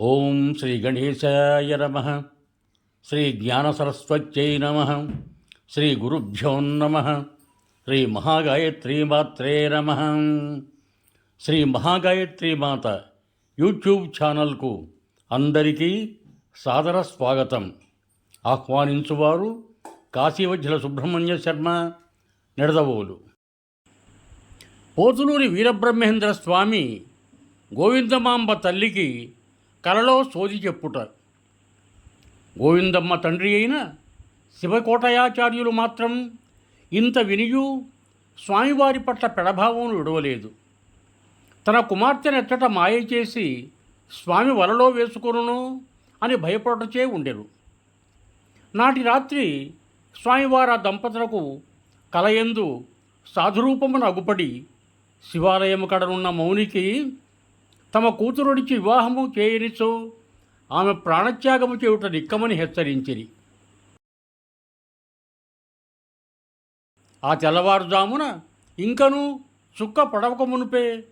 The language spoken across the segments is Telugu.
ఓం శ్రీ గణేశాయ నమ. శ్రీ జ్ఞానసరస్వత్యై నమ. శ్రీ గురుభ్యో నమ. శ్రీ మహాగాయత్రీమాత్రే నమ. శ్రీ మహాగాయత్రి మాత యూట్యూబ్ ఛానల్కు అందరికీ సాదర స్వాగతం. ఆహ్వానించువారు కాశీవజ్జల సుబ్రహ్మణ్య శర్మ నిడదవోలు. పోతులూరి వీరబ్రహ్మేంద్ర స్వామి గోవిందమాంబ తల్లికి కలలో సోది చెప్పుట గోవిందమ్మ తండ్రి అయిన శివకోటయాచార్యులు మాత్రం ఇంత వినియు స్వామివారి పట్ల పెడభావం విడవలేదు. తన కుమార్తెనెచ్చట మాయ చేసి స్వామి వలలో వేసుకొనును అని భయపడచే ఉండెను. నాటి రాత్రి స్వామివారి ఆ దంపతులకు కలయందు సాధురూపమున అగుపడి శివాలయము కడనున్న మౌనికి తమ కూతురుడికి వివాహము చేయనిచో ఆమె ప్రాణత్యాగము చేయుట నిక్కమని హెచ్చరించిరి. ఆ తెల్లవారుజామున ఇంకను చుక్క పడవక మునిపే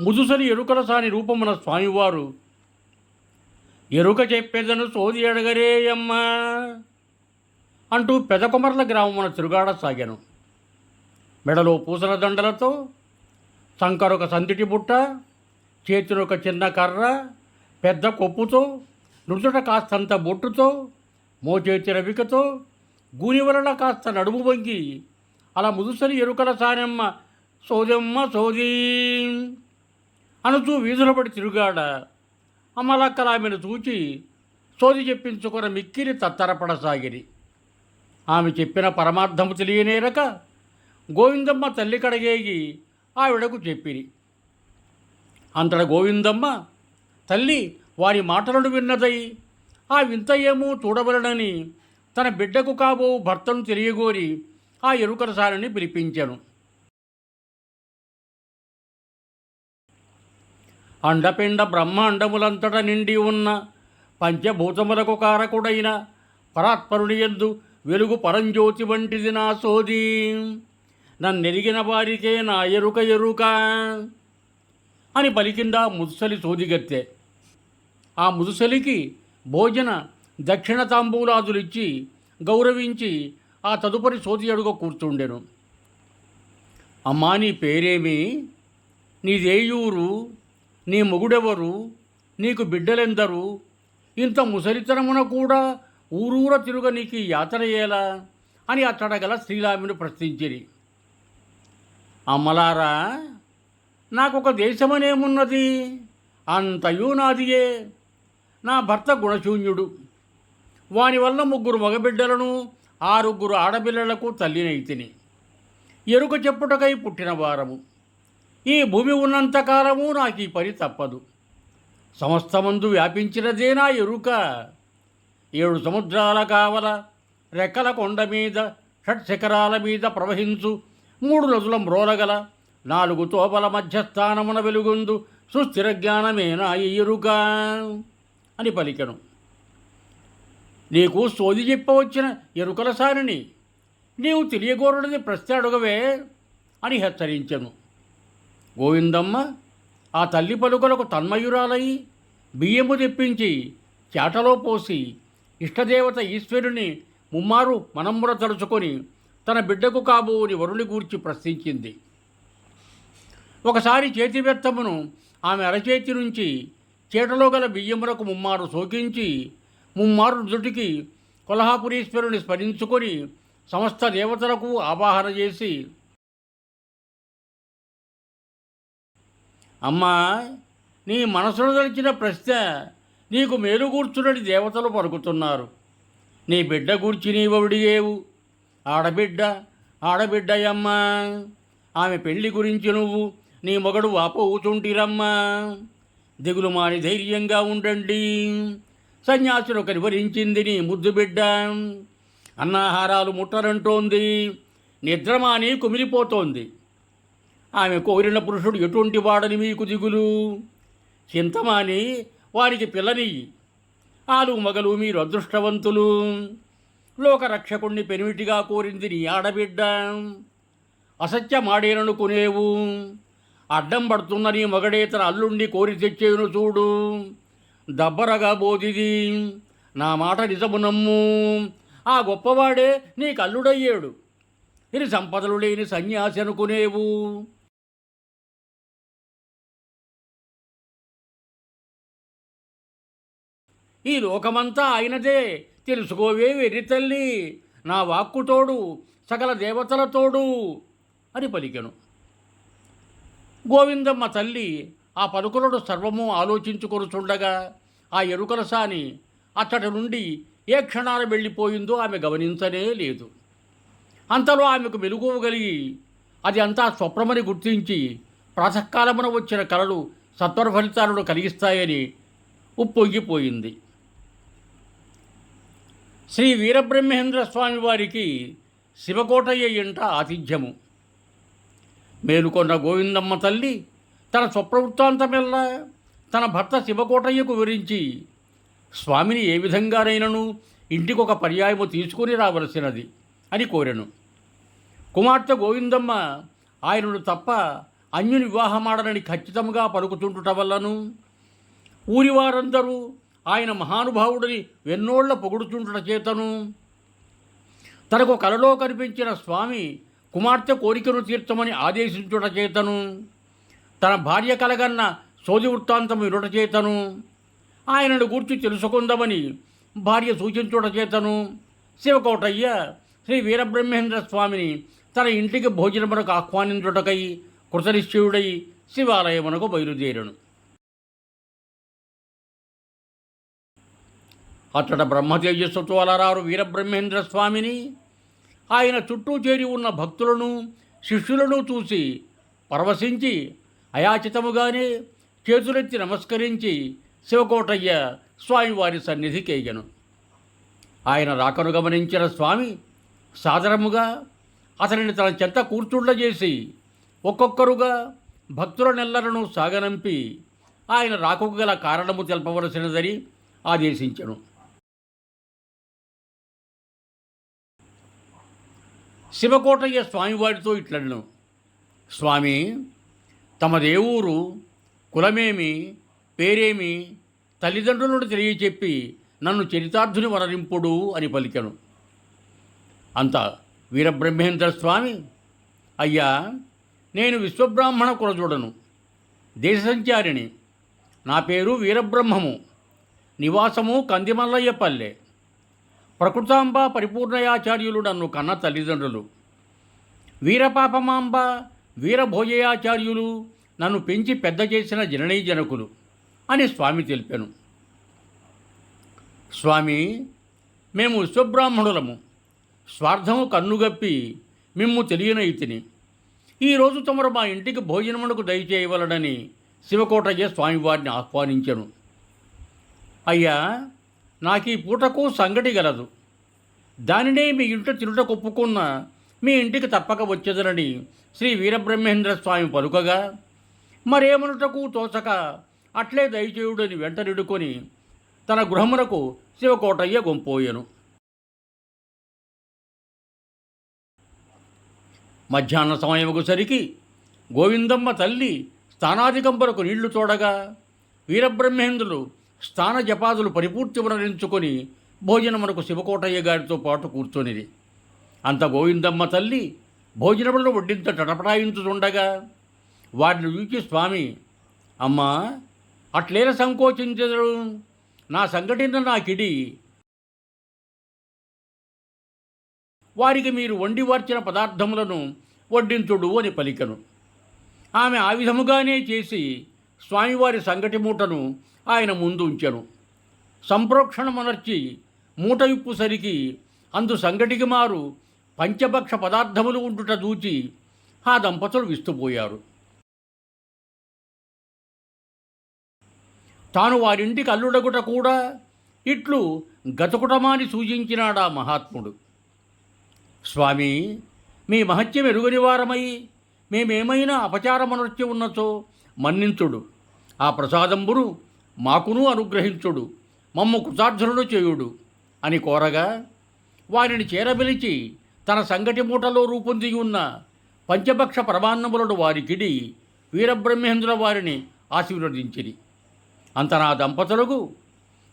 ముదుసరి ఎరుకల సాని రూపమున స్వామివారు ఎరుక చెప్పేదను సోది అడగరేయమ్మా అంటూ పెదకుమర్ల గ్రామమున తిరుగాడసాగాను. మెడలో పూసల దండలతో సంకరొక సందిటి బుట్ట చేతిలో ఒక చిన్న కర్ర పెద్ద కొప్పుతో నుదుట కాస్తంత బొట్టుతో మోచేతి రవికతో గూనివలన కాస్త నడుము వంగి అలా ముదుసరి ఎరుకల సానెమ్మ సోదెమ్మ సోదీ అనుచూ వీధుల పడి తిరుగాడ. అమ్మలక్కల ఆమెను చూచి సోది చెప్పించుకున్న మిక్కిరి తత్తరపడసాగిరి. ఆమె చెప్పిన పరమార్థము తెలియనేరక గోవిందమ్మ తల్లి కడగేగి ఆవిడకు చెప్పిరి. అంతట గోవిందమ్మ తల్లి వారి మాటలను విన్నదై ఆ వింత ఏమో చూడవలనని తన బిడ్డకు కాబో భర్తను తెలియగోరి ఆ ఎరుకరసాలని పిలిపించాను. అండపిండ బ్రహ్మాండములంతట నిండి ఉన్న పంచభూతములకు కారకుడైన పరాత్పరుని యందు వెలుగు పరంజ్యోతి వంటిది నా సోదీ. నన్నెరిగిన వారికే నా ఎరుక ఎరుక అని పలికిందా ముదుసలి సోదిగత్తె. ఆ ముదుసలికి భోజన దక్షిణ తాంబూలాదులిచ్చి గౌరవించి ఆ తదుపరి సోది అడుగ కూర్చుండెను. అమ్మా నీ పేరేమి? నీదేయూరు నీ మొగుడెవరు? నీకు బిడ్డలెందరు? ఇంత ముసలితనమున కూడా ఊరూర తిరుగ నీకు ఈ యాతన ఎలా అని అతడగల శ్రీరాముని ప్రశ్నించిరి. అమ్మలారా ఒక దేశమనేమున్నది? అంతయు నాదియే. నా భర్త గుణశూన్యుడు. వాని వల్ల ముగ్గురు మగబిడ్డలను ఆరుగురు ఆడపిల్లలకు తల్లినైతిని ఎరుక చెప్పుటకై పుట్టిన వారము. ఈ భూమి ఉన్నంతకాలము నాకు ఈ పని తప్పదు. సమస్తమందు వ్యాపించినదే నా ఎరుక. ఏడు సముద్రాల కావల రెక్కల కొండ మీద షట్ శిఖరాల మీద ప్రవహించు మూడు నదుల మ్రోలగల నాలుగు తోపల మధ్యస్థానమున వెలుగుందు సుస్థిర జ్ఞానమేనా నా అని పలికెను. నీకు సోది చెప్పవచ్చిన ఎరుకల సారిని నీవు తెలియగోరడిది ప్రశ్న అడుగవే అని హెచ్చరించెను. గోవిందమ్మ ఆ తల్లి పలుకలకు తన్మయురాలై బియ్యము తెప్పించి చేటలో పోసి ఇష్టదేవత ఈశ్వరుని ముమ్మారు మనమ్ముర తలుచుకొని తన బిడ్డకు కాబోని వరుని గూర్చి ప్రశ్నించింది. ఒకసారి చేతివెత్తమును ఆమె అరచేతి నుంచి చేటలో గల బియ్యములకు ముమ్మారు సోకించి ముమ్మారు నుదుటికి కొల్హాపురీశ్వరుని స్మరించుకొని సమస్త దేవతలకు ఆవాహన చేసి అమ్మా నీ మనసును తలిచిన ప్రశ్న నీకు మేలుగూర్చునని దేవతలు పలుకుతున్నారు. నీ బిడ్డ గూర్చి నీవడిగేవు ఆడబిడ్డ ఆడబిడ్డయమ్మా. ఆమె పెళ్ళి గురించి నువ్వు నీ మొగడు వాపోవుచుంటిరమ్మా. దిగులు మాని ధైర్యంగా ఉండండి. సన్యాసులు కనివరించింది నీ ముద్దు బిడ్డ. అన్నాహారాలు ముట్టరంటోంది నిద్రమాని కుమిలిపోతోంది. ఆమె కోరిన పురుషుడు ఎటువంటి వాడని మీకు దిగులు? చింతమాని వారికి పిల్లనియ్యి. ఆలు మగలు మీరు అదృష్టవంతులు. లోకరక్షకుణ్ణి పెనిమిటిగా కోరింది నీ ఆడబిడ్డ. అసత్యమాడేననుకునేవు అడ్డం పడుతుందని నీ మగడేతర అల్లుండి కోరి తెచ్చేను చూడు. దబ్బరగా బోదిది నా మాట నిజము నమ్ము. ఆ గొప్పవాడే నీ కల్లుడయ్యాడు ఇది సంపదలు లేని సన్యాసి అనుకునేవు ఈ లోకమంతా ఆయనదే. తెలుసుకోవే వెర్రి తల్లి. నా వాక్కుతోడు సకల దేవతలతోడు అని పలికెను. గోవిందమ్మ తల్లి ఆ పలుకులను సర్వము ఆలోచించుకొనుచుండగా ఆ ఎరుకల సాని అతడి నుండి ఏ క్షణాన వెళ్ళిపోయిందో ఆమె గమనించనే లేదు. అంతలో ఆమెకు మెలుగువగలిగి అది అంతా స్వప్నమని గుర్తించి ప్రాతకాలమున వచ్చిన కళలు సత్వర ఫలితాలను కలిగిస్తాయని ఉప్పొంగిపోయింది. శ్రీ వీరబ్రహ్మేంద్ర స్వామి వారికి శివకోటయ్య ఇంట ఆతిథ్యము. మేలుకొన్న గోవిందమ్మ తల్లి తన స్వప్రవృత్తాంతమెల్లా తన భర్త శివకోటయ్యకు వివరించి స్వామిని ఏ విధంగానైనను ఇంటికి ఒక పర్యాయము తీసుకుని రావలసినది అని కోరెను. కుమార్తె గోవిందమ్మ ఆయనను తప్ప అన్యుని వివాహమాడనని ఖచ్చితంగా పలుకుతుంటుట వల్లను ఊరి వారందరూ ఆయన మహానుభావుడిని వెన్నోళ్ళ పొగుడుచుంటుట చేతను. తనకు కలలో కనిపించిన స్వామి కుమార్తె కోరికను తీర్చమని ఆదేశించుట చేతను. తన భార్య కలగన్న సోది వృత్తాంతం వినుట చేతను. ఆయనను గూర్చి తెలుసుకుందామని భార్య సూచించుట చేతను. శివకోటయ్య శ్రీ వీరబ్రహ్మేంద్ర స్వామిని తన ఇంటికి భోజనమునకు ఆహ్వానించుటకై కృతనిశ్చయుడై శివాలయమునకు బయలుదేరను. అతడ బ్రహ్మతేజస్సుతో అలరారు వీరబ్రహ్మేంద్ర స్వామిని. ఆయన చుట్టూ చేరి ఉన్న భక్తులను శిష్యులను చూసి పరవశించి అయాచితముగానే చేతులెత్తి నమస్కరించి శివకోటయ్య స్వామివారి సన్నిధికేగను ఆయన రాకను గమనించిన స్వామి సాదరముగా అతనిని తన చెంత కూర్చుండజేసి ఒక్కొక్కరుగా భక్తుల నెల్లలను సాగనంపి ఆయన రాకకు గల కారణము తెలపవలసినదని ఆదేశించను. శివకోటయ్య స్వామివారితో ఇట్లను స్వామి తమదేవూరు కులమేమి పేరేమి తల్లిదండ్రులను తెలియచెప్పి నన్ను చరితార్థుని వరరింపుడు అని పలికాను. అంత వీరబ్రహ్మేంద్ర స్వామి అయ్యా నేను విశ్వబ్రాహ్మణ కులజోడను దేశ సంచారిణి నా పేరు వీరబ్రహ్మము. నివాసము కందిమల్లయ్యపల్లె ప్రకృతాంబ పరిపూర్ణయాచార్యులు నన్ను కన్న తల్లిదండ్రులు. వీరపాపమాంబ వీరభోజయాచార్యులు నన్ను పెంచి పెద్ద చేసిన జననీ జనకులు అని స్వామి తెలిపాను. స్వామి మేము విశ్వబ్రాహ్మణులము. స్వార్థము కన్నుగప్పి మిమ్ము తెలియనైతిని ఈరోజు తమరు మా ఇంటికి భోజనమునకు దయచేయవలనని శివకోటయ్య స్వామివారిని ఆహ్వానించను. అయ్యా నాకు ఈ పూటకు సంగటి గలదు. దానినే మీ ఇంట తిరుట కొప్పుకున్న మీ ఇంటికి తప్పక వచ్చేదనని శ్రీ వీరబ్రహ్మేంద్ర స్వామి పలుకగా మరేమనుటకు తోచక అట్లే దయచేయుడని వెంటనిడుకొని తన గృహమునకు శివకోటయ్య గొంపోయెను. మధ్యాహ్న సమయముకు సరికి గోవిందమ్మ తల్లి స్థానాధికంపరకు నీళ్ళు చూడగా వీరబ్రహ్మేంద్రులు స్థాన జపాదులు పరిపూర్తి వర్ణించుకొని భోజనమునకు శివకోటయ్య గారితో పాటు కూర్చొనిది అంత గోవిందమ్మ తల్లి భోజనములను వడ్డింత టటపటాయించుతుండగా వారిని చూచి స్వామి అమ్మా అట్లేన సంకోచించదు నా సంఘటన నాకిడి వారికి మీరు వండి వార్చిన పదార్థములను వడ్డించుడు అని పలికను. ఆమె ఆ విధముగానే చేసి స్వామివారి సంగటి మూటను ఆయన ముందు ఉంచెను సంప్రోక్షణమనర్చి మూట విప్పుసరికి అందు సంగటికి మారు పంచభక్ష పదార్థములు ఉండుట దూచి ఆ దంపతులు విస్తుపోయారు తాను వారింటికి అల్లుడగుట కూడా ఇట్లు గతకుటమాని సూచించినాడా మహాత్ముడు. స్వామి మీ మహత్యం ఎరుగని వారమై మేమేమైనా అపచారమనర్చి ఉన్నచో మన్నించుడు. ఆ ప్రసాదంబును మాకును అనుగ్రహించుడు మమ్మ కృతార్థులను చేయుడు అని కోరగా వారిని చేరబిలిచి తన సంగటి మూటలో రూపొంది ఉన్న పంచభక్ష పరమాన్నములను వారికిడి వీరబ్రహ్మేంద్రుల వారిని ఆశీర్వదించిరి. అంతనా దంపతులకు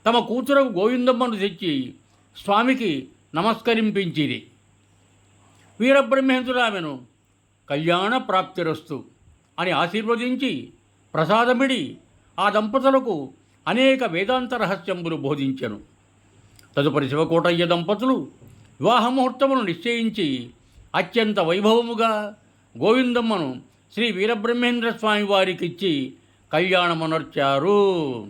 తమ కూతురు గోవిందమ్మను తెచ్చి స్వామికి నమస్కరింపించిరి. వీరబ్రహ్మేంద్రుడు ఆమెను కళ్యాణ ప్రాప్తిరస్తు అని ఆశీర్వదించి ప్రసాదమిడి ఆ దంపతులకు అనేక వేదాంత రహస్యంబులు బోధించెను. తదుపరి శివకోటయ్య దంపతులు వివాహ ముహూర్తమును నిశ్చయించి అత్యంత వైభవముగా గోవిందమ్మను శ్రీ వీరబ్రహ్మేంద్ర స్వామి వారికిచ్చి కళ్యాణమునర్చారు.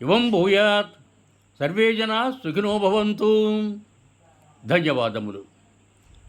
ఇవం భూయాత్. సర్వే జనా సుఖినో భవంతు. ధన్యవాదములు.